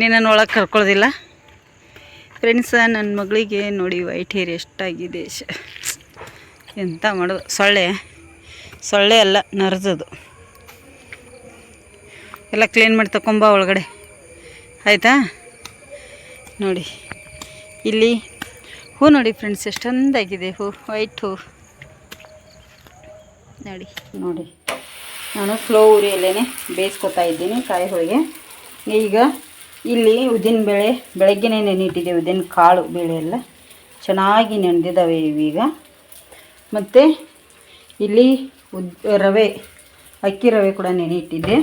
ನಿನ್ನನ್ನು ಒಳಗೆ ಕರ್ಕೊಳ್ಳೋದಿಲ್ಲ ಫ್ರೆಂಡ್ಸ ನನ್ನ ಮಗಳಿಗೆ ನೋಡಿ ವೈಟ್ ಹೇರ್ ಎಷ್ಟಾಗಿದೆ. ಶ, ಎಂತ ಮಾಡೋದು? ಸೊಳ್ಳೆ ಸೊಳ್ಳೆ ಅಲ್ಲ ನರ್ಸದು ಎಲ್ಲ ಕ್ಲೀನ್ ಮಾಡಿ ತಗೊಂಬ ಒಳಗಡೆ. ಆಯಿತಾ? ನೋಡಿ, ಇಲ್ಲಿ ಹೂ ನೋಡಿ ಫ್ರೆಂಡ್ಸ್ ಎಷ್ಟೊಂದಾಗಿದೆ ಹೂ ವೈಟ್ ಹೂ. ನೋಡಿ ನೋಡಿ. ನಾನು ಫ್ಲೋ ಉರಿಯಲ್ಲೇ ಬೇಯಿಸ್ಕೊತಾ ಇದ್ದೀನಿ ಕಾಯಿ ಹೋಳಿಗೆ. ಈಗ ಇಲ್ಲಿ ಉದ್ದಿನ ಬೇಳೆ, ಬೆಳಗ್ಗೆನೇ ನೆನೆಯಿಟ್ಟಿದೆ ಉದ್ದಿನ ಕಾಳು ಬೇಳೆ ಎಲ್ಲ ಚೆನ್ನಾಗಿ ನೆನೆದಿದ್ದಾವೆ ಇವೀಗ. ಮತ್ತು ಇಲ್ಲಿ ಉದ್, ರವೆ, ಅಕ್ಕಿ ರವೆ ಕೂಡ ನೆನೆ ಇಟ್ಟಿದ್ದೆ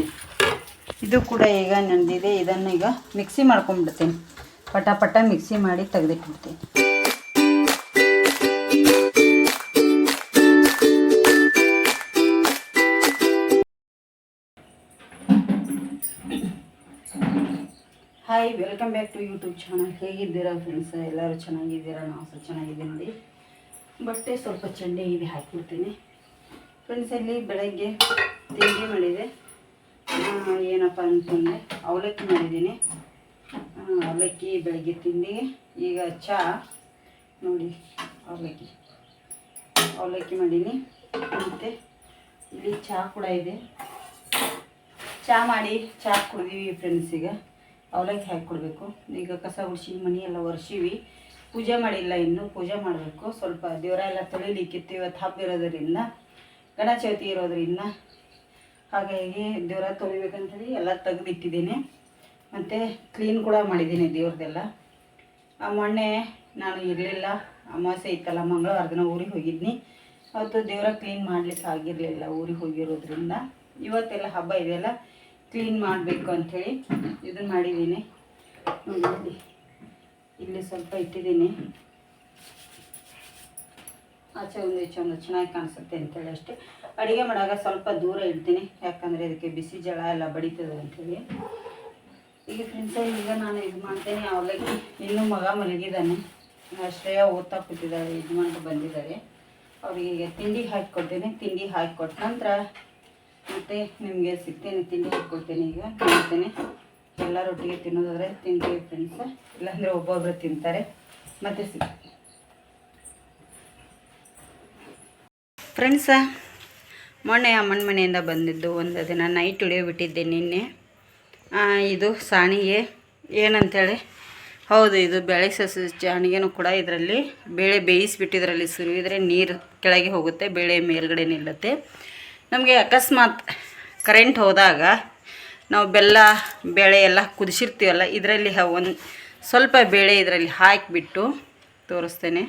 ಇದು ಕೂಡ ಈಗ ನೆನೆದಿದೆ. ಇದನ್ನು ಈಗ ಮಿಕ್ಸಿ ಮಾಡ್ಕೊಂಡ್ಬಿಡ್ತೀನಿ. ಪಟ ಪಟ ಮಿಕ್ಸಿ ಮಾಡಿ ತೆಗೆದಿಟ್ಬಿಡ್ತೀನಿ. Hi welcome back to YouTube channel ಹೇಗಿದ್ದೀರಾ ಫ್ರೆಂಡ್ಸ್ ಎಲ್ಲರೂ ಚೆನ್ನಾಗಿದ್ದೀರಾ? ನಾವು ಸಹ ಚೆನ್ನಾಗಿದ್ದೀವಿ ನೋಡಿ. ಬಟ್ಟೆ ಸ್ವಲ್ಪ ಚಂಡೆ ಇದೆ, ಹಾಕಿಬಿಡ್ತೀನಿ. ಫ್ರೆಂಡ್ಸ್ ಇಲ್ಲಿ ಬೆಳಗ್ಗೆ ತಿಂಡಿ ಮಾಡಿದೆ. ಏನಪ್ಪ ಅಂತಂದರೆ ಅವಲಕ್ಕಿ ಮಾಡಿದ್ದೀನಿ. ಅವಲಕ್ಕಿ ಬೆಳಗ್ಗೆ ತಿಂಡಿಗೆ. ಈಗ ಚಹಾ ನೋಡಿ, ಅವಲಕ್ಕಿ. ಅವಲಕ್ಕಿ ಮಾಡೀನಿ. ಮತ್ತು ಇಲ್ಲಿ ಚಹಾ ಕೂಡ ಇದೆ. ಚಹಾ ಮಾಡಿ ಚಹಾ ಕುಡಿದೀವಿ ಫ್ರೆಂಡ್ಸ್ ಈಗ. ಅವಲಕ್ಕಿ ಹಾಕಿ ಕೊಡಬೇಕು ಈಗ ಕಸ ಗುಡಿಸಿ ಮನೆ ಎಲ್ಲ ಒರೆಸೀವಿ. ಪೂಜೆ ಮಾಡಿಲ್ಲ ಇನ್ನು, ಪೂಜೆ ಮಾಡಬೇಕು. ಸ್ವಲ್ಪ ದೇವರ ಎಲ್ಲ ತೊಳಿಲಿಕ್ಕಿತ್ತು ಇವತ್ತು ಹಬ್ಬ ಇರೋದರಿಂದ ಗಣೇಶ ಚೌತಿ ಇರೋದ್ರಿಂದ. ಹಾಗಾಗಿ ದೇವರ ತೊಳಿಬೇಕಂತೇಳಿ ಎಲ್ಲ ತೆಗೆದಿಟ್ಟಿದ್ದೀನಿ. ಮತ್ತು ಕ್ಲೀನ್ ಕೂಡ ಮಾಡಿದ್ದೀನಿ ಆ ಮೊನ್ನೆ ನಾನು ಇರಲಿಲ್ಲ. ಅಮಾವಾಸ್ಯೆ ಇತ್ತಲ್ಲ, ಮಂಗಳವಾರ ದಿನ ಊರಿಗೆ ಹೋಗಿದ್ನಿ. ಅವತ್ತು ದೇವರ ಕ್ಲೀನ್ ಮಾಡಲಿಕ್ಕೆ ಆಗಿರಲಿಲ್ಲ ಊರಿಗೆ ಹೋಗಿರೋದ್ರಿಂದ. ಇವತ್ತೆಲ್ಲ ಹಬ್ಬ ಇದೆಯಲ್ಲ ಕ್ಲೀನ್ ಮಾಡಬೇಕು ಅಂಥೇಳಿ ಇದನ್ನು ಮಾಡಿದ್ದೀನಿ. ನೋಡಿ ಇಲ್ಲಿ ಸ್ವಲ್ಪ ಇಟ್ಟಿದ್ದೀನಿ. ಆಚೆ ಒಂದು ಈಚೆ ಒಂದು ಚೆನ್ನಾಗಿ ಕಾಣಿಸುತ್ತೆ ಅಂತೇಳಿ ಅಷ್ಟೇ. ಅಡುಗೆ ಮಾಡಾಗ ಸ್ವಲ್ಪ ದೂರ ಇಡ್ತೀನಿ. ಯಾಕಂದರೆ ಇದಕ್ಕೆ ಬಿಸಿ ಜಳ ಎಲ್ಲ ಬಡಿತದೆ ಅಂಥೇಳಿ. ಈಗ ಫ್ರೆಂಡ್ಸ ಈಗ ನಾನು ಇದು ಮಾಡ್ತೇನೆ. ಅವಲಕ್ಕಿ ಇನ್ನೂ ಮಗ ಮಲಗಿದ್ದಾನೆ. ಶ್ರೇಯ ಓದ್ತಾ ಕೂತಿದ್ದಾಳೆ, ಇದು ಮಾಡಿ ಬಂದಿದ್ದಾರೆ. ಅವರಿಗೆ ತಿಂಡಿ ಹಾಕಿ ಕೊಡ್ತೀನಿ. ತಿಂಡಿ ಹಾಕಿ ಕೊಟ್ಟ ನಂತರ ಮತ್ತು ನಿಮಗೆ ಸಿಗ್ತೇನೆ, ತಿಂಡಿ ಹಾಕ್ಕೊಡ್ತೇನೆ ಈಗ ಮಾಡ್ತೇನೆ ಎಲ್ಲರೊಟ್ಟಿಗೆ ತಿನ್ನೋದಾದ್ರೆ ತಿಂತೀವಿ ಫ್ರೆಂಡ್ಸ ಇಲ್ಲಾಂದರೆ ಒಬ್ಬೊಬ್ಬರು ತಿಂತಾರೆ. ಮತ್ತೆ ಸಿಗ್ತೀನಿ ಫ್ರೆಂಡ್ಸ ಮೊನ್ನೆ ಅಮ್ಮನ ಮನೆಯಿಂದ ಬಂದಿದ್ದು, ಒಂದು ದಿನ ನೈಟ್ ಉಳಿಯೋಬಿಟ್ಟಿದ್ದೆ ನಿನ್ನೆ. ಇದು ಸಾಣಿಗೆ, ಏನಂತೇಳಿ? ಹೌದು, ಇದು ಬೇಳೆ ಸಸಿ ಸಾಣಿಗೆನೂ ಕೂಡ ಇದರಲ್ಲಿ, ಬೇಳೆ ಬೇಯಿಸಿಬಿಟ್ಟಿದ್ರಲ್ಲಿ ಸುರಿದ್ರೆ ನೀರು ಕೆಳಗೆ ಹೋಗುತ್ತೆ, ಬೇಳೆ ಮೇಲ್ಗಡೆ ನಿಲ್ಲುತ್ತೆ. ನಮಗೆ ಅಕಸ್ಮಾತ್ ಕರೆಂಟ್ ಹೋದಾಗ ನಾವು ಬೆಲ್ಲ, ಬೇಳೆ ಎಲ್ಲ ಕುದಿಸಿರ್ತೀವಲ್ಲ, ಇದರಲ್ಲಿ ಒಂದು ಸ್ವಲ್ಪ ಬೇಳೆ ಇದರಲ್ಲಿ ಹಾಕಿಬಿಟ್ಟು ತೋರಿಸ್ತೇನೆ.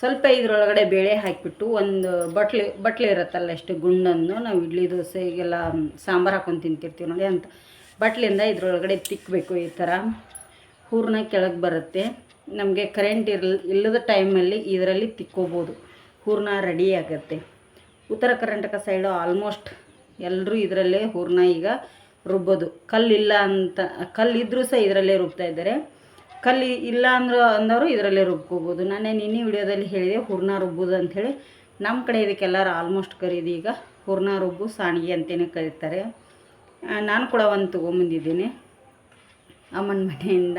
ಸ್ವಲ್ಪ ಇದರೊಳಗಡೆ ಬೇಳೆ ಹಾಕಿಬಿಟ್ಟು ಒಂದು ಬಟ್ಲೆ ಬಟ್ಲೆ ಇರುತ್ತಲ್ಲ ಎಷ್ಟು ಗುಂಡನ್ನು, ನಾವು ಇಡ್ಲಿ ದೋಸೆಗೆಲ್ಲ ಸಾಂಬಾರು ಹಾಕೊಂಡು ತಿಂತಿರ್ತೀವಿ ನೋಡಿ ಅಂತ. ಬಟ್ಲಿಂದ ಇದರೊಳಗಡೆ ತಿಕ್ಕಬೇಕು ಈ ಥರ. ಹೂರ್ಣ ಕೆಳಗೆ ಬರುತ್ತೆ. ನಮಗೆ ಕರೆಂಟ್ ಇರಲ್, ಇಲ್ಲದ ಟೈಮಲ್ಲಿ ಇದರಲ್ಲಿ ತಿಕ್ಕೋಬೋದು. ಹೂರ್ಣ ರೆಡಿ ಆಗುತ್ತೆ. ಉತ್ತರ ಕರ್ನಾಟಕ ಸೈಡು ಆಲ್ಮೋಸ್ಟ್ ಎಲ್ಲರೂ ಇದರಲ್ಲೇ ಹೂರ್ಣ ಈಗ ರುಬ್ಬೋದು. ಕಲ್ಲಿಲ್ಲ ಅಂತ ಕಲ್ಲಿದ್ದರೂ ಸಹ ಇದರಲ್ಲೇ ರುಬ್ತಾ ಇದ್ದಾರೆ. ಕಲ್ಲಿ ಇಲ್ಲ ಅಂದ್ರೆ, ಅಂದವರು ಇದರಲ್ಲೇ ರುಬ್ಕೋಬೋದು. ನಾನೇ ನಿನ್ನೆ ವಿಡಿಯೋದಲ್ಲಿ ಹೇಳಿದೆ ಹೂರ್ಣ ರುಬ್ಬೋದು ಅಂಥೇಳಿ ನಮ್ಮ ಕಡೆ ಇದಕ್ಕೆಲ್ಲರೂ ಆಲ್ಮೋಸ್ಟ್ ಕರೀದು ಈಗ. ಹೂರ್ಣ ರುಬ್ಬು, ಸಾಣಿಗೆ ಅಂತಲೇ ಕರೀತಾರೆ. ನಾನು ಕೂಡ ಒಂದು ತೊಗೊಂಬಂದಿದ್ದೀನಿ ಅಮ್ಮನ ಮನೆಯಿಂದ.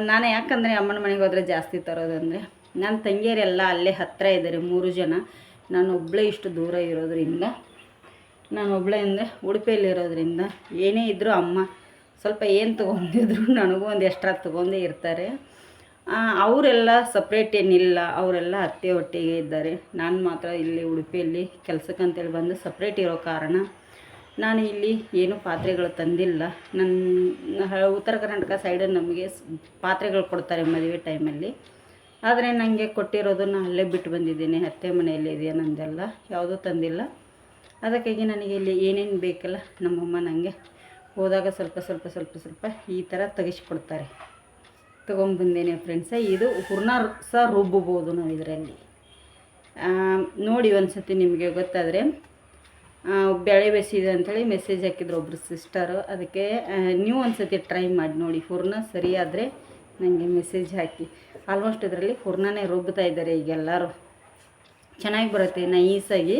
ನಾನು ಯಾಕಂದರೆ ಅಮ್ಮನ ಮನೆಗೆ ಹೋದರೆ ಜಾಸ್ತಿ ತರೋದಂದರೆ. ನನ್ನ ತಂಗಿಯರೆಲ್ಲ ಅಲ್ಲೇ ಹತ್ತಿರ ಇದ್ದಾರೆ, ಮೂರು ಜನ. ನಾನು ಒಬ್ಬಳೇ ಇಷ್ಟು ದೂರ ಇರೋದರಿಂದ ನಾನು ಒಬ್ಬಳೇ ಅಂದರೆ ಉಡುಪಿಯಲ್ಲಿರೋದ್ರಿಂದ, ಏನೇ ಇದ್ದರೂ ಅಮ್ಮ ಸ್ವಲ್ಪ ಏನು ತೊಗೊಂಡಿದ್ರು ನನಗೂ ಒಂದು ಎಕ್ಸ್ಟ್ರಾ ತೊಗೊಂಡೇ ಇರ್ತಾರೆ. ಅವರೆಲ್ಲ ಸಪ್ರೇಟ್ ಏನಿಲ್ಲ, ಅವರೆಲ್ಲ ಅತ್ತೆ ಒಟ್ಟಿಗೆ ಇದ್ದಾರೆ. ನಾನು ಮಾತ್ರ ಇಲ್ಲಿ ಉಡುಪಿಯಲ್ಲಿ ಕೆಲಸಕ್ಕಂತೇಳಿ ಬಂದು ಸಪ್ರೇಟ್ ಇರೋ ಕಾರಣ ನಾನು ಇಲ್ಲಿ ಏನು ಪಾತ್ರೆಗಳು ತಂದಿಲ್ಲ. ನನ್ನ ಉತ್ತರ ಕರ್ನಾಟಕ ಸೈಡಲ್ಲಿ ನಮಗೆ ಪಾತ್ರೆಗಳು ಕೊಡ್ತಾರೆ ಮದುವೆ ಟೈಮಲ್ಲಿ ಆದರೆ ನನಗೆ ಕೊಟ್ಟಿರೋದನ್ನು ಅಲ್ಲೇ ಬಿಟ್ಟು ಬಂದಿದ್ದೀನಿ. ಅತ್ತೆ ಮನೆಯಲ್ಲಿ ಇದೆಯಾ ನಂದೆಲ್ಲ? ಯಾವುದೂ ತಂದಿಲ್ಲ. ಅದಕ್ಕಾಗಿ ನನಗೆ ಇಲ್ಲಿ ಏನೇನು ಬೇಕಲ್ಲ ನಮ್ಮಮ್ಮ ನನಗೆ ಹೋದಾಗ ಸ್ವಲ್ಪ ಸ್ವಲ್ಪ ಸ್ವಲ್ಪ ಸ್ವಲ್ಪ ಈ ಥರ ತೆಗಿಸ್ಕೊಡ್ತಾರೆ. ತೊಗೊಂಬಂದೇನೆ ಫ್ರೆಂಡ್ಸ ಇದು ಹೂರ್ಣ ಸಹ ರುಬ್ಬಬೋದು ನಾವು ಇದರಲ್ಲಿ. ನೋಡಿ ಒಂದು ಸತಿ ನಿಮಗೆ ಗೊತ್ತಾದರೆ ಬೆಳೆ ಬೆಸಿದೆ ಅಂಥೇಳಿ ಮೆಸೇಜ್ ಹಾಕಿದ್ರು ಒಬ್ಬರು ಸಿಸ್ಟರು ಅದಕ್ಕೆ ನೀವು ಒಂದು ಸತಿ ಟ್ರೈ ಮಾಡಿ ನೋಡಿ. ಹೂರ್ಣ ಸರಿಯಾದರೆ ನನಗೆ ಮೆಸೇಜ್ ಹಾಕಿ. ಆಲ್ಮೋಸ್ಟ್ ಇದರಲ್ಲಿ ಹೂರ್ಣನೇ ರುಬ್ತಾ ಇದ್ದಾರೆ ಈಗ ಎಲ್ಲರೂ ಚೆನ್ನಾಗಿ ಬರುತ್ತೆ ನೈಸಾಗಿ.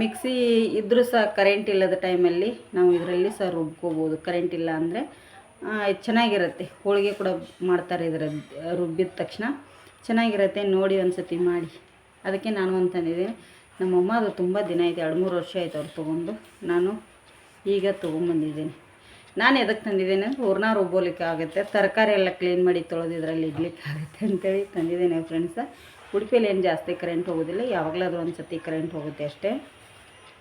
ಮಿಕ್ಸಿ ಇದ್ದರೂ ಸಹ ಕರೆಂಟ್ ಇಲ್ಲದ ಟೈಮಲ್ಲಿ ನಾವು ಇದರಲ್ಲಿ ಸಹ ರುಬ್ಕೋಬೋದು. ಕರೆಂಟ್ ಇಲ್ಲ ಅಂದರೆ ಚೆನ್ನಾಗಿರುತ್ತೆ. ಹೋಳಿಗೆ ಕೂಡ ಮಾಡ್ತಾರೆ ಇದರ ರುಬ್ಬಿದ ತಕ್ಷಣ. ಚೆನ್ನಾಗಿರುತ್ತೆ, ನೋಡಿ ಒಂದು ಸತಿ ಮಾಡಿ. ಅದಕ್ಕೆ ನಾನು ಅಂತಂದಿದ್ದೀನಿ ನಮ್ಮಮ್ಮ ಅದು ತುಂಬ ದಿನ ಆಯ್ತು ಎರಡು ಮೂರು ವರ್ಷ ಆಯ್ತು ಅವ್ರು ತೊಗೊಂಡು. ನಾನು ಈಗ ತೊಗೊಂಬಂದಿದ್ದೀನಿ ನಾನು ಎದಕ್ಕೆ ತಂದಿದ್ದೇನೆ ಅಂದರೆ ಹೂರ್ಣ ರುಬ್ಬೋಲಿಕ್ಕೆ ಆಗುತ್ತೆ. ತರಕಾರಿ ಎಲ್ಲ ಕ್ಲೀನ್ ಮಾಡಿ ತೊಳೆದು ಇದರಲ್ಲಿ ಇಡ್ಲಿಕ್ಕೆ ಆಗುತ್ತೆ ಅಂತೇಳಿ ತಂದಿದ್ದೇನೆ ಫ್ರೆಂಡ್ಸ ಉಡುಪಿಯಲ್ಲಿ ಏನು ಜಾಸ್ತಿ ಕರೆಂಟ್ ಹೋಗೋದಿಲ್ಲ ಯಾವಾಗಲಾದ್ರೂ ಒಂದು ಸತಿ ಕರೆಂಟ್ ಹೋಗುತ್ತೆ ಅಷ್ಟೇ.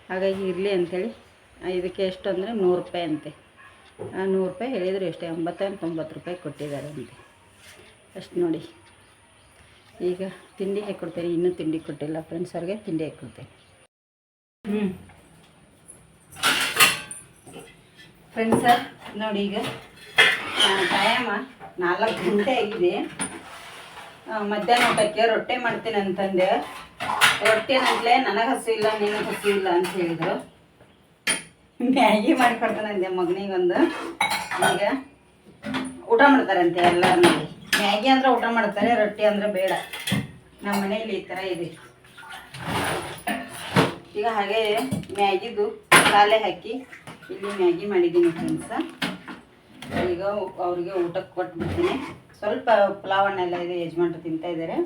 ಹಾಗಾಗಿ ಇರಲಿ ಅಂಥೇಳಿ ಇದಕ್ಕೆ ಎಷ್ಟು ಅಂದರೆ ನೂರು ರೂಪಾಯಿ ಅಂತೆ. ನೂರು ರೂಪಾಯಿ ಹೇಳಿದರು ಎಷ್ಟೇ, ಎಂಬತ್ತೈದು, ತೊಂಬತ್ತು ರೂಪಾಯಿ ಕೊಟ್ಟಿದ್ದಾರೆ ಅಂತೆ. ಅಷ್ಟು ನೋಡಿ. ಈಗ ತಿಂಡಿ ಹಾಕ್ಕೊಡ್ತೇನೆ ಇನ್ನೂ ತಿಂಡಿ ಕೊಟ್ಟಿಲ್ಲ ಫ್ರೆಂಡ್ಸ್ ಅವ್ರಿಗೆ, ತಿಂಡಿ ಹಾಕ್ಕೊಡ್ತೇನೆ ಹ್ಞೂ ಫ್ರೆಂಡ್ಸ ನೋಡಿ ಈಗ ಟೈಮ ನಾಲ್ಕು ಗಂಟೆ ಆಗಿದೆ. ಮಧ್ಯಾಹ್ನ ಊಟಕ್ಕೆ ರೊಟ್ಟೆ ಮಾಡ್ತೀನಿ ಅಂತಂದೆ. ರೊಟ್ಟಿ ನಂತಲೇ ನನಗೆ ಹಸು ಇಲ್ಲ, ನಿನಗೆ ಹಸು ಇಲ್ಲ ಅಂತ ಹೇಳಿದ್ರು. ಮ್ಯಾಗಿ ಮಾಡಿಕೊಡ್ತಾನಂದೆ ಮಗನಿಗೊಂದು. ಈಗ ಊಟ ಮಾಡ್ತಾರಂತೆ ಎಲ್ಲರೂ ಮ್ಯಾಗಿ ಅಂದ್ರೆ ಊಟ ಮಾಡ್ತಾರೆ, ರೊಟ್ಟಿ ಅಂದ್ರೆ ಬೇಡ. ನಮ್ಮ ಮನೆಯಲ್ಲಿ ಈ ಥರ ಇದೆ. ಈಗ ಹಾಗೆ ಮ್ಯಾಗಿದು ಕಾಲೆ ಹಾಕಿ ಇಲ್ಲಿ ಮ್ಯಾಗಿ ಮಾಡಿದ್ದೀನಿ ಫ್ರೆಂಡ್ಸ ಈಗ ಅವರಿಗೆ ಊಟಕ್ಕೆ ಕೊಟ್ಬಿಡ್ತೀನಿ. ಸ್ವಲ್ಪ ಪಲಾವನ್ನೆಲ್ಲ ಇದೆ ಯಜಮಾನ್ರು ತಿಂತಾ ಇದ್ದಾರೆ.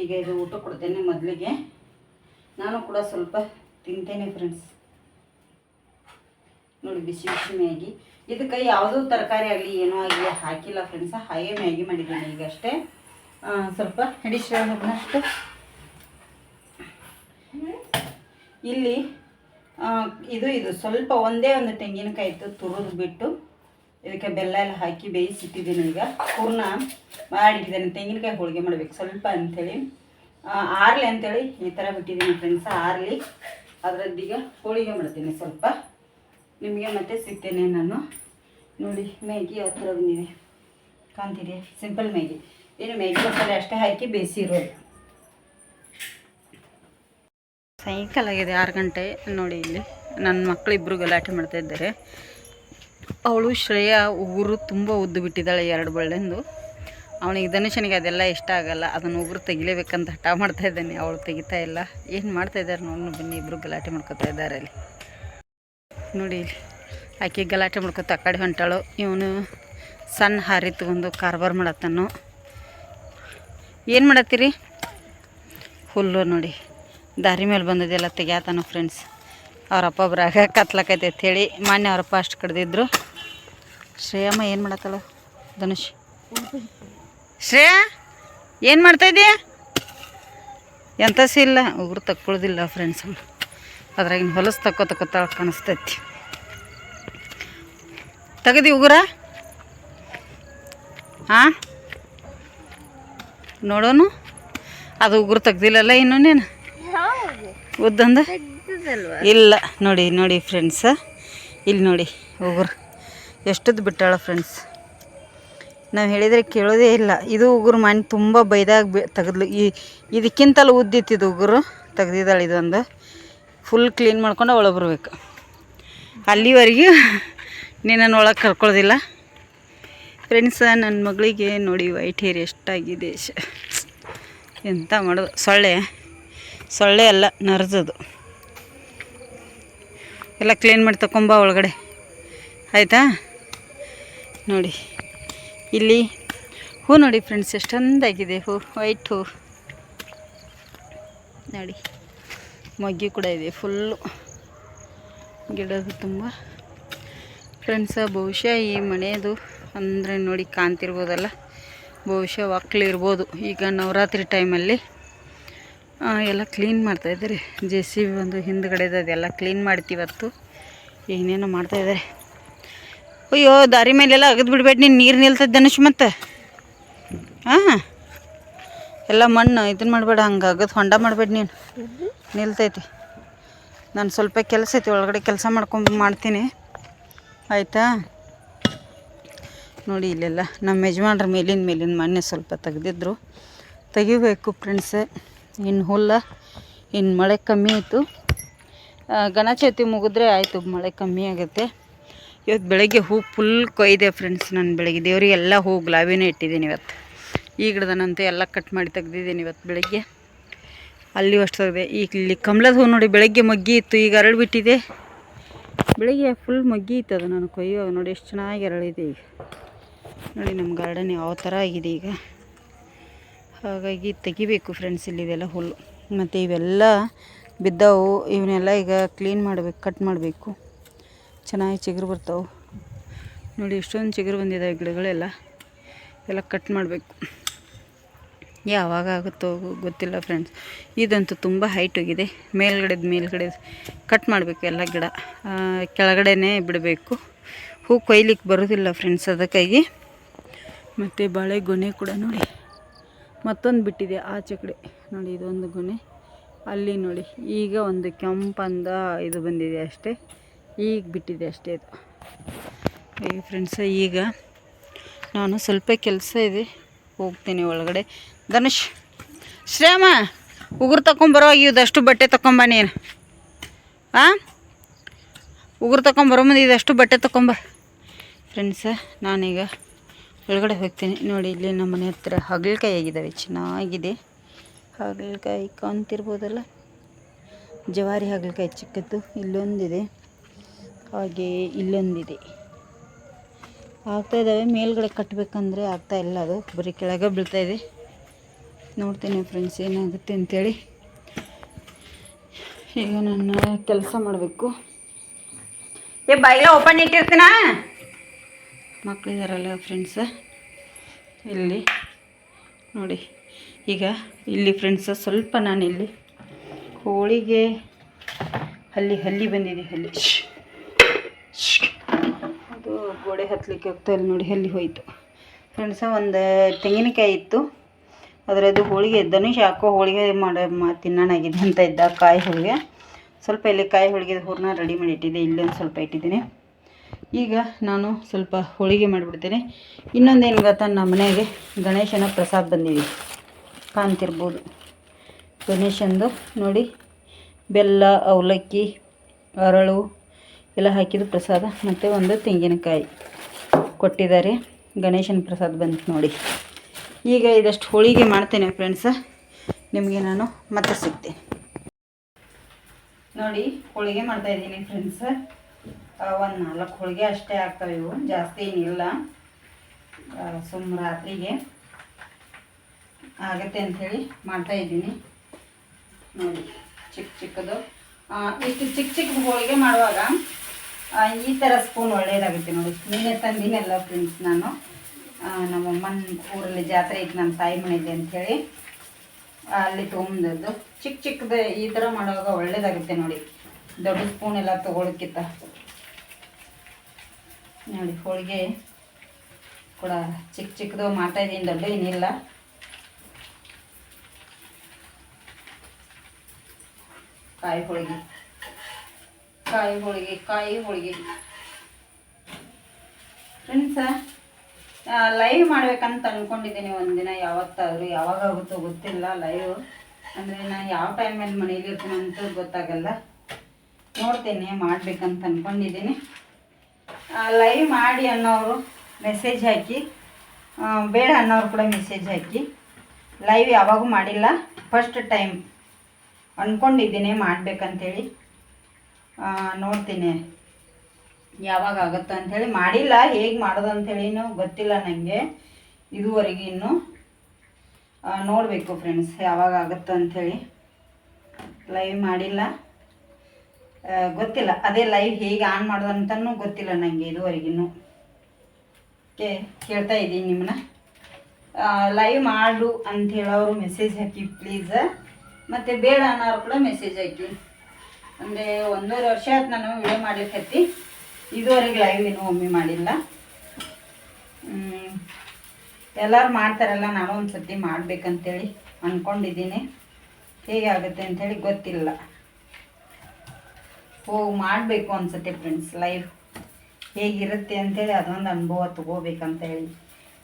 ಈಗ ಇದು ಊಟ ಕೊಡ್ತೇನೆ ಮೊದಲಿಗೆ. ನಾನು ಕೂಡ ಸ್ವಲ್ಪ ತಿಂತೇನೆ ಫ್ರೆಂಡ್ಸ್ ನೋಡಿ, ಬಿಸಿ ಬಿಸಿ ಮ್ಯಾಗಿ. ಇದಕ್ಕೆ ಯಾವುದೂ ತರಕಾರಿ ಆಗಲಿ, ಏನೂ ಆಗಲಿ ಹಾಕಿಲ್ಲ ಫ್ರೆಂಡ್ಸ ಹಾಗೆ ಮ್ಯಾಗಿ ಮಾಡಿದ್ದೀನಿ ಈಗಷ್ಟೇ ಸ್ವಲ್ಪ ಸ್ವಲ್ಪ ಹಿಡಿಸ್ಕೊಂಡಷ್ಟು ಇಲ್ಲಿ ಇದು ಇದು ಸ್ವಲ್ಪ ಒಂದೇ ಒಂದು ತೆಂಗಿನಕಾಯಿ ಇತ್ತು ತುರಿದು ಬಿಟ್ಟು ಇದಕ್ಕೆ ಬೆಲ್ಲ ಎಲ್ಲ ಹಾಕಿ ಬೇಯಿಸಿಟ್ಟಿದ್ದೀನಿ ಈಗ. ಪೂರ್ಣ ಮಾಡಿಟ್ಟಿದ್ದೇನೆ, ತೆಂಗಿನಕಾಯಿ ಹೋಳಿಗೆ ಮಾಡಬೇಕು ಸ್ವಲ್ಪ ಅಂಥೇಳಿ. ಆರಲಿ ಅಂಥೇಳಿ ಈ ಥರ ಬಿಟ್ಟಿದ್ದೀನಿ ಫ್ರೆಂಡ್ಸ್ ಆರ್ಲಿ. ಅದರದ್ದೀಗ ಹೋಳಿಗೆ ಮಾಡ್ತೀನಿ ಸ್ವಲ್ಪ. ನಿಮಗೆ ಮತ್ತೆ ಸಿಗ್ತೇನೆ ನಾನು. ನೋಡಿ, ಮ್ಯಾಗಿ ಯಾವ ಥರ ಬಂದಿದೆ. Simple Maggi. ಏನು ಮ್ಯಾಗಿ ಮಸಾಲೆ ಅಷ್ಟೇ ಹಾಕಿ ಬೇಯಿಸಿರೋದು. ಸಾಯಂಕಾಲ ಆಗಿದೆ ಆರು ಗಂಟೆ. ನೋಡಿ ಇಲ್ಲಿ ನನ್ನ ಮಕ್ಕಳಿಬ್ಬರು ಗಲಾಟೆ ಮಾಡ್ತಾ ಇದ್ದಾರೆ. ಅವಳು ಶ್ರೇಯಾ ಉಗುರು ತುಂಬ ಉದ್ದು ಬಿಟ್ಟಿದ್ದಾಳೆ ಎರಡು ಬಳ್ಳೆಂದು. ಅವನಿಗೆ ಧನುಷನಿಗೆ ಅದೆಲ್ಲ ಇಷ್ಟ ಆಗಲ್ಲ. ಅದನ್ನು ಉಗುರು ತೆಗಿಲೇಬೇಕಂತ ಹಠ ಮಾಡ್ತಾ ಇದ್ದಾನೆ. ಅವಳು ತೆಗಿತಾ ಇಲ್ಲ. ಏನು ಮಾಡ್ತಾ ಇದ್ದಾರೆ ನೋಡಿ ಬನ್ನಿ ಇಬ್ಬರು ಗಲಾಟೆ ಮಾಡ್ಕೋತಾ ಇದ್ದಾರೆ ಅಲ್ಲಿ. ನೋಡಿ ಇಲ್ಲಿ ಆಕೆ ಗಲಾಟೆ ಮಾಡ್ಕೊತ ಆ ಕಡೆ ಹೊಂಟಾಳು. ಇವನು ಸಣ್ಣ ಹಾರಿ ತಗೊಂಡು ಕಾರ್ಬಾರ್ ಮಾಡತ್ತಾನು. ಏನು ಮಾಡತ್ತೀರಿ? ಹುಲ್ಲು ನೋಡಿ. ದಾರಿ ಮೇಲೆ ಬಂದಿದ್ದೆಲ್ಲ ತೆಗ್ಯಾತಾನು ಫ್ರೆಂಡ್ಸ್ ಅವರಪ್ಪ ಬರಾಗ ಕತ್ಲಕೈತೆ ಹೇಳಿ ಮೊನ್ನೆ ಅವರಪ್ಪ ಅಷ್ಟು ಕಡ್ದಿದ್ರು. ಶ್ರೇಯಮ್ಮ ಏನು ಮಾಡತ್ತಲ್ಲ ಧನುಷ್? ಶ್ರೇಯ, ಏನು ಮಾಡ್ತಾಯಿದ್ದೀಯ ಎಂತಸಿ ಇಲ್ಲ, ಉಗುರು ತಕ್ಕೊಳ್ಳೋದಿಲ್ಲ ಫ್ರೆಂಡ್ಸ್ ಅದ್ರಾಗಿನ ಹೊಲಸು ತಕ್ಕೋ ತಕ್ಕೋತ ಕಾಣಿಸ್ತೈತಿ. ತೆಗದಿ ಉಗುರ? ಹಾಂ ನೋಡೋನು? ಅದು ಉಗುರು ತೆಗ್ದಿಲ್ಲಲ್ಲ ಇನ್ನೂ ನೀನು ಉದ್ದಂದ ಇಲ್ಲ. ನೋಡಿ ನೋಡಿ ಫ್ರೆಂಡ್ಸ ಇಲ್ಲಿ ನೋಡಿ ಉಗುರು. ಎಷ್ಟದ್ದು ಬಿಟ್ಟಾಳ ಫ್ರೆಂಡ್ಸ್ ನಾವು ಹೇಳಿದರೆ ಕೇಳೋದೇ ಇಲ್ಲ. ಇದು ಉಗುರು ಮನೆ ತುಂಬ ಬೈದಾಗ ಬಿ ತೆಗೆದ್ಲು. ಈ ಇದಕ್ಕಿಂತಲೂ ಉದ್ದಿತ್ತು ಇದು ಉಗುರು ತೆಗ್ದಿದ್ದಾಳೆ ಇದೊಂದು. ಫುಲ್ ಕ್ಲೀನ್ ಮಾಡ್ಕೊಂಡು ಒಳಗೆ ಬರಬೇಕು. ಅಲ್ಲಿವರೆಗೂ ನಿನ್ನನ್ನು ಒಳಗೆ ಕರ್ಕೊಳ್ಳೋದಿಲ್ಲ ಫ್ರೆಂಡ್ಸ ನನ್ನ ಮಗಳಿಗೆ ನೋಡಿ ವೈಟ್ ಹೇರ್ ಎಷ್ಟಾಗಿದೆ. ಎಂತ ಮಾಡೋದು? ಸೊಳ್ಳೆ. ಸೊಳ್ಳೆ ಅಲ್ಲ ನರ್ಜದು ಎಲ್ಲ ಕ್ಲೀನ್ ಮಾಡಿ ತಗೊಂಬ ಒಳಗಡೆ. ಆಯಿತಾ? ನೋಡಿ, ಇಲ್ಲಿ ಹೂ ನೋಡಿ ಫ್ರೆಂಡ್ಸ್ ಎಷ್ಟೊಂದಾಗಿದೆ ಹೂ ವೈಟ್ ಹೂ. ನೋಡಿ, ಮೊಗ್ಗಿ ಕೂಡ ಇದೆ ಫುಲ್ಲು ಗಿಡದು ತುಂಬ. ಫ್ರೆಂಡ್ಸ ಬಹುಶಃ ಈ ಮನೆಯದು ಅಂದರೆ ನೋಡಿ ಕಾಣ್ತಿರ್ಬೋದಲ್ಲ. ಬಹುಶಃ ಒಕ್ಲಿರ್ಬೋದು. ಈಗ ನವರಾತ್ರಿ ಟೈಮಲ್ಲಿ ಎಲ್ಲ ಕ್ಲೀನ್ ಮಾಡ್ತಾಯಿದ್ದಾರೆ ಜೆ ಸಿ ಬಿ ಒಂದು ಹಿಂದ್ಗಡೆದು ಅದೆಲ್ಲ ಕ್ಲೀನ್ ಮಾಡ್ತೀವತ್ತು ಏನೇನೋ ಮಾಡ್ತಾಯಿದ್ದಾರೆ ಅಯ್ಯೋ, ದಾರಿ ಮೇಲೆಲ್ಲ ಅಗದು ಬಿಡ್ಬೇಡಿ, ನೀನು ನೀರು ನಿಲ್ತದೆ ಧನುಷ್ ಮತ್ತೆ. ಹಾಂ ಎಲ್ಲ ಮಣ್ಣು ಇದನ್ನ ಮಾಡಬೇಡ, ಹಂಗೆ ಅಗದು ಹೊಂಡ ಮಾಡಬೇಡಿ ನೀನು. ನಿಲ್ತೈತಿ. ನಾನು ಸ್ವಲ್ಪ ಕೆಲಸ ಐತಿ, ಒಳಗಡೆ ಕೆಲಸ ಮಾಡ್ಕೊಂಡು ಮಾಡ್ತೀನಿ. ಆಯಿತಾ? ನೋಡಿ, ಇಲ್ಲೆಲ್ಲ ನಮ್ಮ ಯಜಮಾನ್ರ ಮೇಲಿನ ಮೇಲಿನ ಮಣ್ಣೆ ಸ್ವಲ್ಪ ತೆಗೆದಿದ್ರು. ತೆಗಿಬೇಕು ಫ್ರೆಂಡ್ಸ್ ಇನ್ನು ಹುಲ್ಲ, ಇನ್ನು ಮಳೆ ಕಮ್ಮಿ ಆಯಿತು. ಗಣಚೌತಿ ಮುಗಿದ್ರೆ ಆಯಿತು, ಮಳೆ ಕಮ್ಮಿ ಆಗುತ್ತೆ. ಇವತ್ತು ಬೆಳಗ್ಗೆ ಹೂ ಫುಲ್ ಕೊಯ್ದೆ ಫ್ರೆಂಡ್ಸ್ ನಾನು ಬೆಳಗ್ಗೆ. ದೇವರಿಗೆಲ್ಲ ಹೂ ಗುಲಾಬಿನೇ ಇಟ್ಟಿದ್ದೀನಿ ಇವತ್ತು. ಈ ಗಿಡದನಂತೂ ಎಲ್ಲ ಕಟ್ ಮಾಡಿ ತೆಗ್ದಿದ್ದೀನಿ ಇವತ್ತು ಬೆಳಗ್ಗೆ. ಅಲ್ಲಿ ಅಷ್ಟಾಗಿದೆ ಈಗ ಇಲ್ಲಿ ಕಮಲದ ಹೂ ನೋಡಿ ಬೆಳಗ್ಗೆ ಮಗ್ಗಿ ಇತ್ತು, ಈಗ ಅರಳು ಬಿಟ್ಟಿದೆ ಬೆಳಗ್ಗೆ ಫುಲ್ ಮಗ್ಗಿ ಇತ್ತು ಅದು ನಾನು ಕೊಯ್ಯುವಾಗ ನೋಡಿ, ಎಷ್ಟು ಚೆನ್ನಾಗಿ ಅರಳಿದೆ ಈಗ. ನೋಡಿ, ನಮ್ಮ ಗಾರ್ಡನ್ ಯಾವ ಥರ ಆಗಿದೆ ಈಗ. ಹಾಗಾಗಿ ತೆಗಿಬೇಕು ಫ್ರೆಂಡ್ಸ್ ಇಲ್ಲಿದೆಲ್ಲ ಹುಲ್ಲು. ಮತ್ತು ಇವೆಲ್ಲ ಬಿದ್ದವು, ಇವನ್ನೆಲ್ಲ ಈಗ ಕ್ಲೀನ್ ಮಾಡಬೇಕು ಕಟ್ ಮಾಡಬೇಕು. ಚೆನ್ನಾಗಿ ಚಿಗುರು ಬರ್ತಾವೆ. ನೋಡಿ, ಎಷ್ಟೊಂದು ಚಿಗುರು ಬಂದಿದ್ದಾವೆ ಗಿಡಗಳೆಲ್ಲ. ಎಲ್ಲ ಕಟ್ ಮಾಡಬೇಕು. ಯಾವಾಗ ಆಗುತ್ತೋ ಗೊತ್ತಿಲ್ಲ ಫ್ರೆಂಡ್ಸ್ ಇದಂತೂ ತುಂಬ ಹೈಟ್ ಹೋಗಿದೆ. ಮೇಲ್ಗಡೆದು ಮೇಲ್ಗಡೆ ಕಟ್ ಮಾಡಬೇಕು ಎಲ್ಲ ಗಿಡ. ಕೆಳಗಡೆನೇ ಬಿಡಬೇಕು. ಹೂ ಕೊಯ್ಲಿಕ್ಕೆ ಬರೋದಿಲ್ಲ ಫ್ರೆಂಡ್ಸ್ ಅದಕ್ಕಾಗಿ. ಮತ್ತು ಬಾಳೆ ಗೊನೆ ಕೂಡ ನೋಡಿ. ಮತ್ತೊಂದು ಬಿಟ್ಟಿದೆ ಆಚೆ ಕಡೆ. ನೋಡಿ, ಇದೊಂದು ಗೊನೆ. ಅಲ್ಲಿ ನೋಡಿ, ಈಗ ಒಂದು ಕೆಂಪಂದ ಇದು ಬಂದಿದೆ ಅಷ್ಟೇ. ಈಗ ಬಿಟ್ಟಿದೆ ಅಷ್ಟೇ ಇದು ಈಗ ಫ್ರೆಂಡ್ಸ ಈಗ ನಾನು ಸ್ವಲ್ಪ ಕೆಲಸ ಇದೆ. ಹೋಗ್ತೀನಿ ಒಳಗಡೆ. ಧನುಷ್, ಶ್ರೇಮ, ಉಗುರು ತಗೊಂಬರೋ ಇದಷ್ಟು ಬಟ್ಟೆ ತಗೊಂಬ ನೀನು. ಹಾಂ ಉಗುರು ತಗೊಂಬರೋ ಮುಂದೆ ಇದಷ್ಟು ಬಟ್ಟೆ ತಗೊಂಬ ಫ್ರೆಂಡ್ಸ ನಾನೀಗ ಒಳಗಡೆ ಹೋಗ್ತೀನಿ. ನೋಡಿ, ಇಲ್ಲಿ ನಮ್ಮ ಮನೆ ಹತ್ರ ಹಾಗಲಕಾಯಿ ಆಗಿದ್ದಾವೆ. ಚೆನ್ನಾಗಿದೆ. ಹಾಗಲಕಾಯಿ ಕಾಣ್ತಿರ್ಬೋದಲ್ಲ? ಜವಾರಿ ಹಾಗಲಕಾಯಿ ಚಿಕ್ಕದ್ದು ಇಲ್ಲೊಂದಿದೆ. ಹಾಗೆ ಇಲ್ಲೊಂದಿದೆ. ಆಗ್ತಾ ಇದ್ದಾವೆ. ಮೇಲ್ಗಡೆ ಕಟ್ಟಬೇಕಂದ್ರೆ ಆಗ್ತಾ ಇಲ್ಲ ಅದು. ಬರೀ ಕೆಳಗೆ ಬೀಳ್ತಾ ಇದೆ. ನೋಡ್ತೀನಿ ಫ್ರೆಂಡ್ಸ್ ಏನಾಗುತ್ತೆ ಅಂತೇಳಿ. ಈಗ ನನ್ನ ಕೆಲಸ ಮಾಡಬೇಕು. ಏ ಬಾಯಿಲ ಓಪನ್ ಇಟ್ಟಿರ್ತೀನ? ಮಕ್ಕಳಿದಾರಲ್ಲ ಫ್ರೆಂಡ್ಸ ಇಲ್ಲಿ, ನೋಡಿ, ಈಗ ಇಲ್ಲಿ ಫ್ರೆಂಡ್ಸ ಸ್ವಲ್ಪ ನಾನಿಲ್ಲಿ ಹೋಳಿಗೆ ಹಲ್ಲಿ ಹಲ್ಲಿ ಬಂದಿದೆ, ಹಲ್ಲಿ. ಅದು ಗೋಡೆ ಹತ್ತಲಿಕ್ಕೆ ಹೋಗ್ತಾ ಇಲ್ಲಿ ನೋಡಿ, ಹಲ್ಲಿ ಹೋಯಿತು. ಫ್ರೆಂಡ್ಸ ಒಂದು ತೆಂಗಿನಕಾಯಿ ಇತ್ತು. ಅದರದ್ದು ಹೋಳಿಗೆ ಇದ್ದನು ಯಾಕೋ ಹೋಳಿಗೆ ಮಾಡ ತಿನ್ನೋಣಾಗಿದೆ ಅಂತ ಇದ್ದ ಕಾಯಿ ಹೋಳಿಗೆ. ಸ್ವಲ್ಪ ಇಲ್ಲಿ ಕಾಯಿ ಹೋಳಿಗೆ ಹೂರಣ ರೆಡಿ ಮಾಡಿ ಇಟ್ಟಿದ್ದೆ ಇಲ್ಲೊಂದು ಸ್ವಲ್ಪ ಇಟ್ಟಿದ್ದೀನಿ. ಈಗ ನಾನು ಸ್ವಲ್ಪ ಹೋಳಿಗೆ ಮಾಡಿಬಿಡ್ತೇನೆ. ಇನ್ನೊಂದೇನು ಗೊತ್ತಾ? ನಮ್ಮ ಮನೆಗೆ ಗಣೇಶನ ಪ್ರಸಾದ ಬಂದಿದೆ. ಕಾಣ್ತಿರ್ಬೋದು. ಗಣೇಶಂದು ನೋಡಿ, ಬೆಲ್ಲ, ಅವಲಕ್ಕಿ, ಅರಳು ಎಲ್ಲ ಹಾಕಿದ್ದು ಪ್ರಸಾದ, ಮತ್ತು ಒಂದು ತೆಂಗಿನಕಾಯಿ ಕೊಟ್ಟಿದ್ದಾರೆ. ಗಣೇಶನ ಪ್ರಸಾದ ಬಂತು ನೋಡಿ. ಈಗ ಇದಷ್ಟು ಹೋಳಿಗೆ ಮಾಡ್ತೇನೆ ಫ್ರೆಂಡ್ಸ ನಿಮಗೆ ನಾನು ಮತ್ತೆ ಸಿಗ್ತೇನೆ. ನೋಡಿ, ಹೋಳಿಗೆ ಮಾಡ್ತಾ ಇದ್ದೀನಿ ಫ್ರೆಂಡ್ಸ್ ಒಂದು ನಾಲ್ಕು ಹೋಳಿಗೆ ಅಷ್ಟೇ ಆಗ್ತವೆ ಇವು. ಜಾಸ್ತಿ ಏನಿಲ್ಲ ಸುಮ್ಮ ರಾತ್ರಿಗೆ. ಆಗತ್ತೆ ಅಂಥೇಳಿ ಮಾಡ್ತಾ ಇದ್ದೀನಿ. ನೋಡಿ ಚಿಕ್ಕ ಚಿಕ್ಕದು. ಇಷ್ಟು ಚಿಕ್ಕ ಚಿಕ್ಕ ಹೋಳಿಗೆ ಮಾಡುವಾಗ ಈ ಥರ ಸ್ಪೂನ್ ಒಳ್ಳೆಯದಾಗುತ್ತೆ ನೋಡಿ. ನೀನೇ ತಂದಿನೆಲ್ಲ ಫ್ರೆಂಡ್ಸ್ ನಾನು. ನಮ್ಮಮ್ಮನ್ ನಮ್ಮ ಊರಲ್ಲಿ ಜಾತ್ರೆ ಇತ್ತು ನನ್ನ ತಾಯಿ ಮನೆಯಲ್ಲಿ ಅಂಥೇಳಿ ಅಲ್ಲಿ ತೊಗೊಂಬಂದದ್ದು. ಚಿಕ್ಕ ಚಿಕ್ಕದ ಈ ಥರ ಮಾಡುವಾಗ ಒಳ್ಳೆಯದಾಗುತ್ತೆ ನೋಡಿ. ದೊಡ್ಡ ಸ್ಪೂನ್ ಎಲ್ಲ ತೊಗೊಳಕ್ಕಿಂತ ನೋಡಿ, ಹೋಳಿಗೆ ಕೂಡ ಚಿಕ್ಕ ಚಿಕ್ಕದು ಮಾಡ್ತಾ ಇದ್ದೀನಿ, ದೊಡ್ಡ ಏನಿಲ್ಲ. ಕಾಯಿ ಹೋಳಿಗೆ. ಕಾಯಿ ಹೋಳಿಗೆ ಕಾಯಿ ಹೋಳಿಗೆ. ಫ್ರೆಂಡ್ಸ ಲೈವ್ ಮಾಡ್ಬೇಕಂತ ಅಂದ್ಕೊಂಡಿದ್ದೀನಿ ಒಂದಿನ ಯಾವತ್ತಾದರೂ, ಯಾವಾಗ ಆಗುತ್ತೋ ಗೊತ್ತಿಲ್ಲ ಲೈವ್ ಅಂದರೆ ನಾನು ಯಾವ ಟೈಮಲ್ಲಿ ಮನೇಲಿ ಇರ್ತೀನಿ ಅಂತ ಗೊತ್ತಾಗಲ್ಲ. ನೋಡ್ತೇನೆ, ಮಾಡ್ಬೇಕಂತ ಅಂದ್ಕೊಂಡಿದ್ದೀನಿ ಲೈವ್ ಮಾಡಿ ಅನ್ನೋರು ಮೆಸೇಜ್ ಹಾಕಿ. ಬೇಡ ಅನ್ನೋರು ಕೂಡ ಮೆಸೇಜ್ ಹಾಕಿ. ಲೈವ್ ಯಾವಾಗೂ ಮಾಡಿಲ್ಲ. ಫಸ್ಟ್ ಟೈಮ್ ಅಂದ್ಕೊಂಡಿದ್ದೀನಿ ಮಾಡಬೇಕಂತೇಳಿ. ನೋಡ್ತೀನಿ. ಯಾವಾಗ ಆಗುತ್ತೆ ಅಂಥೇಳಿ. ಮಾಡಿಲ್ಲ. ಹೇಗೆ ಮಾಡೋದು ಅಂಥೇಳಿನೂ ಗೊತ್ತಿಲ್ಲ ನನಗೆ ಇದುವರೆಗೆ ಇನ್ನೂ. ನೋಡಬೇಕು ಫ್ರೆಂಡ್ಸ್ ಯಾವಾಗ ಆಗುತ್ತೆ ಅಂಥೇಳಿ. ಲೈವ್ ಮಾಡಿಲ್ಲ. ಗೊತ್ತಿಲ್ಲ. ಅದೇ ಲೈವ್ ಹೇಗೆ ಆನ್ ಮಾಡೋದು ಅಂತನೂ ಗೊತ್ತಿಲ್ಲ ನನಗೆ ಇದುವರೆಗಿನ್ನು. ಕೇ, ಕೇಳ್ತಾ ಇದ್ದೀನಿ ನಿಮ್ಮನ್ನ ಲೈವ್ ಮಾಡು ಅಂತ ಹೇಳೋರು ಮೆಸೇಜ್ ಹಾಕಿ ಪ್ಲೀಸ್ ಮತ್ತು ಬೇಡ ಅನ್ನೋರು ಕೂಡ ಮೆಸೇಜ್ ಹಾಕಿ. ಅಂದರೆ ಒಂದೂವರೆ ವರ್ಷ ಆಯ್ತು ನಾನು ವಿಡಿಯೋ ಮಾಡಿರ್ಕತ್ತಿ ಇದುವರೆಗೆ ಲೈವ್ ಇನ್ನೂ ಒಮ್ಮೆ ಮಾಡಿಲ್ಲ. ಎಲ್ಲರೂ ಮಾಡ್ತಾರಲ್ಲ ನಾನು ಒಂದು ಸರ್ತಿ ಮಾಡ್ಬೇಕಂತೇಳಿ ಅಂದ್ಕೊಂಡಿದ್ದೀನಿ ಹೇಗೆ ಆಗುತ್ತೆ ಅಂಥೇಳಿ ಗೊತ್ತಿಲ್ಲ. ಹೋಗಿ ಮಾಡಬೇಕು ಅನ್ಸುತ್ತೆ ಫ್ರೆಂಡ್ಸ್ ಲೈವ್ ಹೇಗಿರುತ್ತೆ ಅಂತೇಳಿ ಅದೊಂದು ಅನುಭವ ತಗೋಬೇಕಂತ ಹೇಳಿ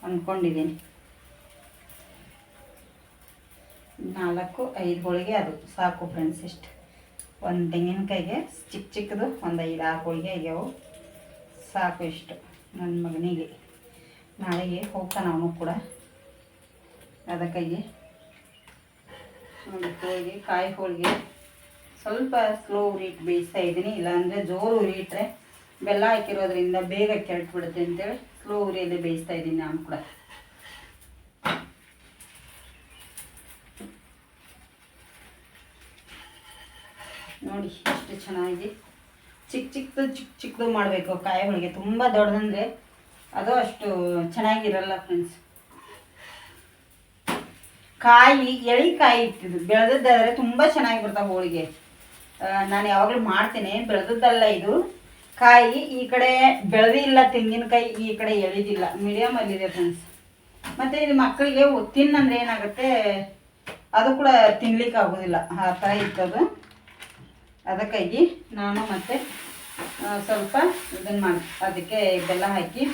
ಅಂದ್ಕೊಂಡಿದ್ದೀನಿ ನಾಲ್ಕು ಐದು ಹೋಳಿಗೆ ಅದು, ಸಾಕು ಫ್ರೆಂಡ್ಸ್ ಇಷ್ಟು. ಒಂದು ತೆಂಗಿನಕಾಯಿಗೆ ಚಿಕ್ಕ ಚಿಕ್ಕದು ಒಂದು ಐದು ಆರು ಹೋಳಿಗೆ ಆಗ್ಯಾವು. ಸಾಕು ಇಷ್ಟು ನನ್ನ ಮಗನಿಗೆ. ನಾಳೆಗೆ ಹೋಗ್ತಾನೆ ಅವನು ಕೂಡ. ಅದಕ್ಕಾಗಿ ಒಂದು ಹೋಳಿಗೆ, ಕಾಯಿ ಹೋಳಿಗೆ. ಸ್ವಲ್ಪ ಸ್ಲೋ ಉರಿಟ್ ಬೇಯಿಸ್ತಾ ಇದ್ದೀನಿ. ಇಲ್ಲಾಂದರೆ ಜೋರು ಉರಿಟ್ರೆ ಬೆಲ್ಲ ಹಾಕಿರೋದ್ರಿಂದ ಬೇಗ ಕೆರಟ್ಬಿಡುತ್ತೆ ಅಂತೇಳಿ ಸ್ಲೋ ಉರಿಯಲ್ಲಿ ಬೇಯಿಸ್ತಾ ಇದ್ದೀನಿ ನಾನು ಕೂಡ. ನೋಡಿ, ಎಷ್ಟು ಚೆನ್ನಾಗಿ ಚಿಕ್ಕ ಚಿಕ್ಕದು ಚಿಕ್ಕ ಚಿಕ್ಕದು ಮಾಡಬೇಕು ಕಾಯಿಗಳಿಗೆ. ತುಂಬ ದೊಡ್ಡದಂದರೆ ಅದು ಅಷ್ಟು ಚೆನ್ನಾಗಿರಲ್ಲ ಫ್ರೆಂಡ್ಸ್ ಕಾಯಿ, ಎಳಿ ಕಾಯಿ ಇಟ್ಟಿದ್ದು. ಬೆಳೆದದ್ದಾದರೆ ತುಂಬ ಚೆನ್ನಾಗಿ ಬರ್ತಾವೆ ಹೋಳಿಗೆ. ನಾನು ಯಾವಾಗಲೂ ಮಾಡ್ತೀನಿ, ಬೆಳೆದದ್ದಲ್ಲ ಇದು. ಕಾಯಿ ಈ ಕಡೆ ಬೆಳೆದಿಲ್ಲ ತೆಂಗಿನಕಾಯಿ, ಈ ಕಡೆ ಎಳಿದಿಲ್ಲ. ಮೀಡಿಯಮ್ ಅಲ್ಲಿದೆ ಫ್ರೆಂಡ್ಸ್ ಮತ್ತು ಇದು ಮಕ್ಕಳಿಗೆ ತಿನ್ನಂದ್ರೆ ಏನಾಗುತ್ತೆ, ಅದು ಕೂಡ ತಿನ್ಲಿಕ್ಕೆ ಆಗೋದಿಲ್ಲ. ಆ ಥರ ಇತ್ತದು ಅದಕ್ಕಾಗಿ ನಾನು ಮತ್ತೆ ಸ್ವಲ್ಪ ಇದನ್ನು ಮಾಡಿ, ಅದಕ್ಕೆ ಬೆಲ್ಲ ಹಾಕಿ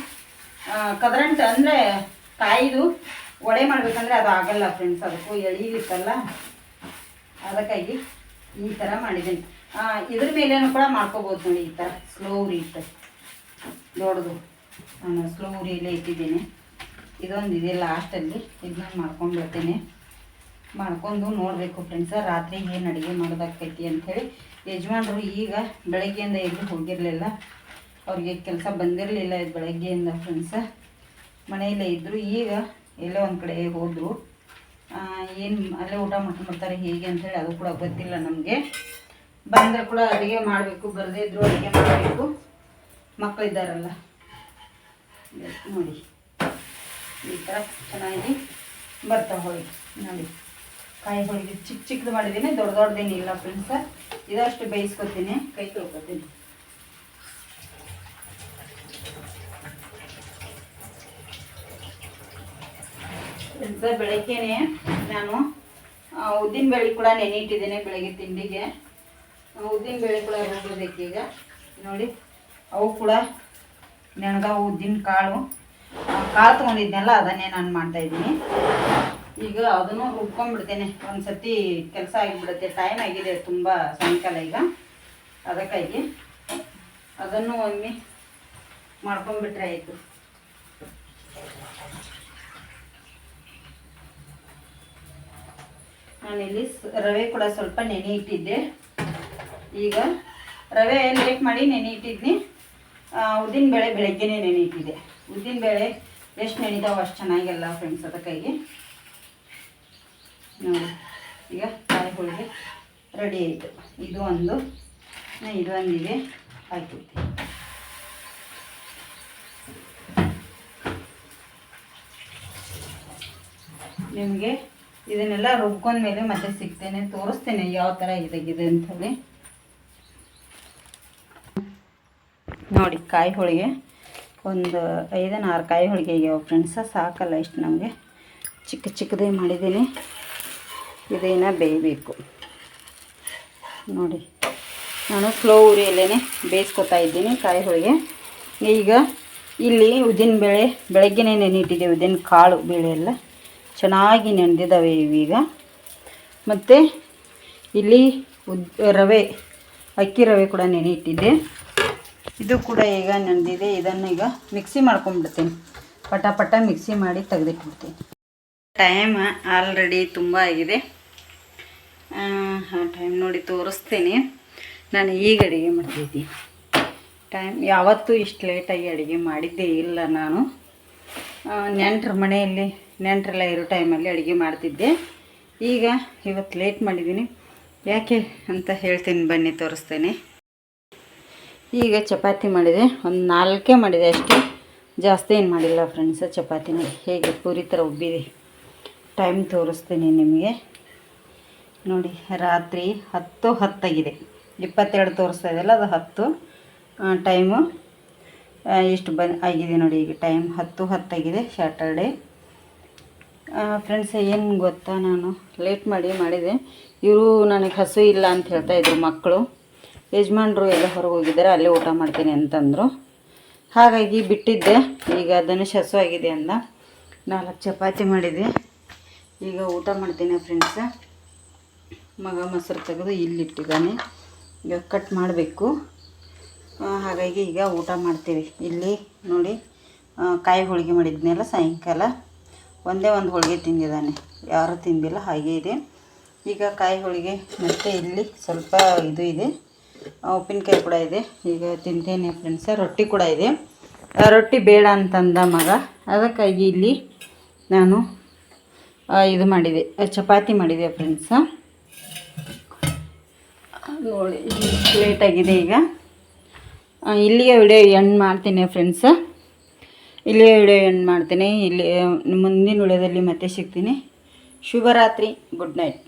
ಕದರಂಟ ಅಂದರೆ ಕಾಯಿದು ವಡೆ ಮಾಡಬೇಕಂದ್ರೆ ಅದು ಆಗಲ್ಲ ಫ್ರೆಂಡ್ಸ್ ಅದಕ್ಕೂ ಎಳೀಲಿಕ್ಕಲ್ಲ. ಅದಕ್ಕಾಗಿ ಈ ಥರ ಮಾಡಿದ್ದೀನಿ. ಇದ್ರ ಮೇಲೇನು ಕೂಡ ಮಾಡ್ಕೋಬೋದು ನೋಡಿ ಈ ಥರ ಸ್ಲೋ ಇಟ್ಟು ದೊಡ್ಡದು. ನಾನು ಸ್ಲೋ ಉರಿಯಲ್ಲೇ ಇಟ್ಟಿದ್ದೀನಿ. ಇದೊಂದು ಇದೆ ಲಾಸ್ಟಲ್ಲಿ ಇದನ್ನ ಮಾಡ್ಕೊಂಡು ಬರ್ತೀನಿ. ಮಾಡ್ಕೊಂಡು ನೋಡಬೇಕು ಫ್ರೆಂಡ್ಸ ರಾತ್ರಿ ಏನು ಅಡುಗೆ ಮಾಡೋದಾಕೈತಿ ಅಂಥೇಳಿ ಯಜಮಾನ್ರು ಈಗ ಬೆಳಗ್ಗೆಯಿಂದ ಎಲ್ಲೂ ಹೋಗಿರಲಿಲ್ಲ. ಅವ್ರಿಗೆ ಕೆಲಸ ಬಂದಿರಲಿಲ್ಲ ಬೆಳಗ್ಗೆಯಿಂದ ಫ್ರೆಂಡ್ಸ ಮನೆಯಲ್ಲೇ ಇದ್ದರು ಈಗ ಎಲ್ಲೋ ಒಂದು ಕಡೆ ಹೋದರು. ಏನು ಅಲ್ಲೇ ಊಟ ಮಾಡ್ಕೊಂಡ್ಬರ್ತಾರೆ ಹೇಗೆ ಅಂಥೇಳಿ ಅದು ಕೂಡ ಗೊತ್ತಿಲ್ಲ ನಮಗೆ. ಬಂದರೆ ಕೂಡ ಅಡುಗೆ ಮಾಡಬೇಕು, ಬರದೇ ಇದ್ದರೂ ಅಡುಗೆ ಮಾಡಬೇಕು. ಮಕ್ಕಳಿದ್ದಾರಲ್ಲ ನೋಡಿ. ಈ ಥರ ಚೆನ್ನಾಗಿ ಬರ್ತಾ ಹೋಳಿಗೆ ನೋಡಿ. ಕಾಯಿ ಹೋಳಿಗೆ ಚಿಕ್ಕ ಚಿಕ್ಕದು ಮಾಡಿದ್ದೀನಿ, ದೊಡ್ಡ ದೊಡ್ಡದೇನಿಲ್ಲ ಫ್ರೆಂಡ್ಸ ಇದಷ್ಟು ಬೇಯಿಸ್ಕೊತೀನಿ, ಕೈ ತೊಳ್ಕೊತೀನಿ. ಫ್ರೆಂಡ್ಸ ಬೆಳಗ್ಗೆನೆ ನಾನು ಉದ್ದಿನ ಬೇಳೆ ಕೂಡ ನೆನೆ ಇಟ್ಟಿದ್ದೇನೆ ಬೆಳಗ್ಗೆ ತಿಂಡಿಗೆ. ಉದ್ದಿನ ಬೇಳೆ ಕೂಡ ಈಗ. ನೋಡಿ, ಅವು ಕೂಡ ನೆನೆದವು ಉದ್ದಿನ ಕಾಳು. ಕಾಳು ತೊಗೊಂಡಿದ್ನಲ್ಲ, ಅದನ್ನೇ ನಾನು ಮಾಡ್ತಾ ಇದ್ದೀನಿ. ಈಗ ಅದನ್ನು ರುಬ್ಕೊಂಡ್ಬಿಡ್ತೇನೆ. ಒಂದು ಸತಿ ಕೆಲಸ ಆಗಿಬಿಡುತ್ತೆ ಟೈಮ್ ಆಗಿದೆ, ತುಂಬ ಸಾಯಂಕಾಲ ಈಗ. ಅದಕ್ಕಾಗಿ ಅದನ್ನು ಒಮ್ಮೆ ಮಾಡ್ಕೊಂಡ್ಬಿಟ್ರೆ ಆಯಿತು. ನಾನಿಲ್ಲಿ ರವೆ ಕೂಡ ಸ್ವಲ್ಪ ನೆನೆ ಇಟ್ಟಿದ್ದೆ. ಈಗ ರವೆ ಲೇಟ್ ಮಾಡಿ ನೆನೆ ಇಟ್ಟಿದ್ನಿ. ಉದ್ದಿನ ಬೇಳೆ ಬೆಳಗ್ಗೆನೇ ನೆನೆ ಇಟ್ಟಿದ್ದೆ. ಉದ್ದಿನಬೇಳೆ ಎಷ್ಟು ನೆನಿದಾವ ಅಷ್ಟು ಚೆನ್ನಾಗಿಲ್ಲ ಫ್ರೆಂಡ್ಸ್ ಅದಕ್ಕಾಗಿ ನೋಡಿ, ಈಗ ಕಾಯಿ ಹೋಳಿಗೆ ರೆಡಿ ಆಯಿತು. ಇದು ಒಂದು ಇದು ಒಂದಿದೆ. ಹಾಕಿದ್ದೆ ನಿಮಗೆ ಇದನ್ನೆಲ್ಲ ರುಬ್ಕೊಂಡ್ಮೇಲೆ ಮತ್ತೆ ಸಿಗ್ತೇನೆ, ತೋರಿಸ್ತೇನೆ ಯಾವ ಥರ ಇದಾಗಿದೆ ಅಂಥೇಳಿ ನೋಡಿ, ಕಾಯಿ ಹೋಳಿಗೆ. ಒಂದು ಐದನ ಆರು ಕಾಯಿ ಹೋಳಿಗೆ ಆಗ್ಯಾವ ಫ್ರೆಂಡ್ಸ ಸಾಕಲ್ಲ ಇಷ್ಟು ನಮಗೆ. ಚಿಕ್ಕ ಚಿಕ್ಕದೇ ಮಾಡಿದ್ದೀನಿ. ಇದೇನ ಬೇಯಬೇಕು. ನೋಡಿ, ನಾನು ಫ್ಲೋ ಉರಿಯಲ್ಲೇ ಬೇಯಿಸ್ಕೊತಾ ಇದ್ದೀನಿ ಕಾಯಿ ಹೋಳಿಗೆ. ಈಗ ಇಲ್ಲಿ ಉದ್ದಿನ ಬೇಳೆ ಬೆಳಗ್ಗೆನೇ ನೆನೆಯಿಟ್ಟಿದ್ದೆ ಉದ್ದಿನ ಕಾಳು ಬೇಳೆ ಎಲ್ಲ. ಚೆನ್ನಾಗಿ ನೆನೆದಿದ್ದಾವೆ ಇವೀಗ. ಮತ್ತು ಇಲ್ಲಿ ಉದ್, ರವೆ, ಅಕ್ಕಿ ರವೆ ಕೂಡ ನೆನೆ ಇಟ್ಟಿದ್ದೆ ಇದು ಕೂಡ ಈಗ ನೆನೆದಿದೆ ಇದನ್ನು ಈಗ ಮಿಕ್ಸಿ ಮಾಡ್ಕೊಂಡ್ಬಿಡ್ತೀನಿ. ಪಟ ಪಟ ಮಿಕ್ಸಿ ಮಾಡಿ ತೆಗೆದಿಟ್ಬಿಡ್ತೀನಿ. ಟೈಮ್ ಆಲ್ರೆಡಿ ತುಂಬ ಆಗಿದೆ. ಟೈಮ್ ನೋಡಿ ತೋರಿಸ್ತೀನಿ. ನಾನು ಈಗ ಅಡುಗೆ ಮಾಡ್ತಿದ್ದೀನಿ. ಟೈಮ್ ಯಾವತ್ತೂ ಇಷ್ಟು ಲೇಟಾಗಿ ಅಡುಗೆ ಮಾಡಿದ್ದೇ ಇಲ್ಲ ನಾನು. ನೆಂಟ್ರ ಮನೆಯಲ್ಲಿ ನೆಂಟರೆಲ್ಲ ಇರೋ ಟೈಮಲ್ಲಿ ಅಡುಗೆ ಮಾಡ್ತಿದ್ದೆ. ಈಗ ಇವತ್ತು ಲೇಟ್ ಮಾಡಿದ್ದೀನಿ. ಯಾಕೆ ಅಂತ ಹೇಳ್ತೀನಿ ಬನ್ನಿ, ತೋರಿಸ್ತೇನೆ. ಈಗ ಚಪಾತಿ ಮಾಡಿದೆ. ಒಂದು ನಾಲ್ಕೇ ಮಾಡಿದೆ ಅಷ್ಟೇ. ಜಾಸ್ತಿ ಏನು ಮಾಡಿಲ್ಲ ಫ್ರೆಂಡ್ಸ ಚಪಾತಿನ ಹೇಗೆ ಪೂರಿ ಥರ ಉಬ್ಬಿದೆ. ಟೈಮ್ ತೋರಿಸ್ತೀನಿ ನಿಮಗೆ. ನೋಡಿ, ರಾತ್ರಿ ಹತ್ತು ಹತ್ತಾಗಿದೆ. ಇಪ್ಪತ್ತೆರಡು ತೋರಿಸ್ತಾ ಇದೆಯಲ್ಲ, ಅದು ಹತ್ತು. ಟೈಮು ಇಷ್ಟು ಬಂದು ಆಗಿದೆ ನೋಡಿ ಈಗ ಟೈಮ್ ಹತ್ತು ಹತ್ತಾಗಿದೆ ಸ್ಯಾಟರ್ಡೆ ಫ್ರೆಂಡ್ಸ್ ಏನು ಗೊತ್ತಾ ನಾನು? ಲೇಟ್ ಮಾಡಿ ಮಾಡಿದೆ. ಇವರು ನನಗೆ ಹಸು ಇಲ್ಲ ಅಂತ ಹೇಳ್ತಾ ಇದ್ರು ಮಕ್ಕಳು ಯಜಮಾನ್ರು ಎಲ್ಲ ಹೊರಗೆ ಹೋಗಿದ್ದಾರೆ, ಅಲ್ಲೇ ಊಟ ಮಾಡ್ತೀನಿ ಅಂತಂದರು. ಹಾಗಾಗಿ ಬಿಟ್ಟಿದ್ದೆ. ಈಗ ಧನುಷ್ ಹಸು ಆಗಿದೆ ಅಂದ. ನಾಲ್ಕು ಚಪಾತಿ ಮಾಡಿದೆ. ಈಗ ಊಟ ಮಾಡ್ತೀನಿ ಫ್ರೆಂಡ್ಸ ಮಗ ಮೊಸರು ತೆಗೆದು ಇಲ್ಲಿಟ್ಟಿದ್ದಾನೆ. ಈಗ ಕಟ್ ಮಾಡಬೇಕು. ಹಾಗಾಗಿ ಈಗ ಊಟ ಮಾಡ್ತೀವಿ. ಇಲ್ಲಿ ನೋಡಿ ಕಾಯಿ ಹೋಳಿಗೆ ಮಾಡಿದ್ನೆಲ್ಲ ಸಾಯಂಕಾಲ. ಒಂದೇ ಒಂದು ಹೋಳಿಗೆ ತಿಂದಿದ್ದಾನೆ. ಯಾರೂ ತಿಂದಿಲ್ಲ, ಹಾಗೆ ಇದೆ. ಈಗ ಕಾಯಿ ಹೋಳಿಗೆ ಮತ್ತು ಇಲ್ಲಿ ಸ್ವಲ್ಪ ಇದು ಇದೆ. ಉಪ್ಪಿನಕಾಯಿ ಕೂಡ ಇದೆ. ಈಗ ತಿಂತೇನೆ ಫ್ರೆಂಡ್ಸ ರೊಟ್ಟಿ ಕೂಡ ಇದೆ. ರೊಟ್ಟಿ ಬೇಡ ಅಂತಂದ ಮಗ. ಅದಕ್ಕಾಗಿ ಇಲ್ಲಿ ನಾನು ಇದು ಮಾಡಿದೆ. ಚಪಾತಿ ಮಾಡಿದೆ ಫ್ರೆಂಡ್ಸ ನೋಡಿ ಲೇಟಾಗಿದೆ ಈಗ. ಇಲ್ಲಿಗೆ ವಿಡಿಯೋ ಎಂಡ್ ಮಾಡ್ತೀನಿ ಫ್ರೆಂಡ್ಸ ಇಲ್ಲಿಗೆ ವಿಡಿಯೋ ಎಂಡ್ ಮಾಡ್ತೀನಿ ಇಲ್ಲಿ ಮುಂದಿನ ವಿಡಿಯೋದಲ್ಲಿ ಮತ್ತೆ ಸಿಗ್ತೀನಿ. ಶುಭರಾತ್ರಿ ಗುಡ್ ನೈಟ್.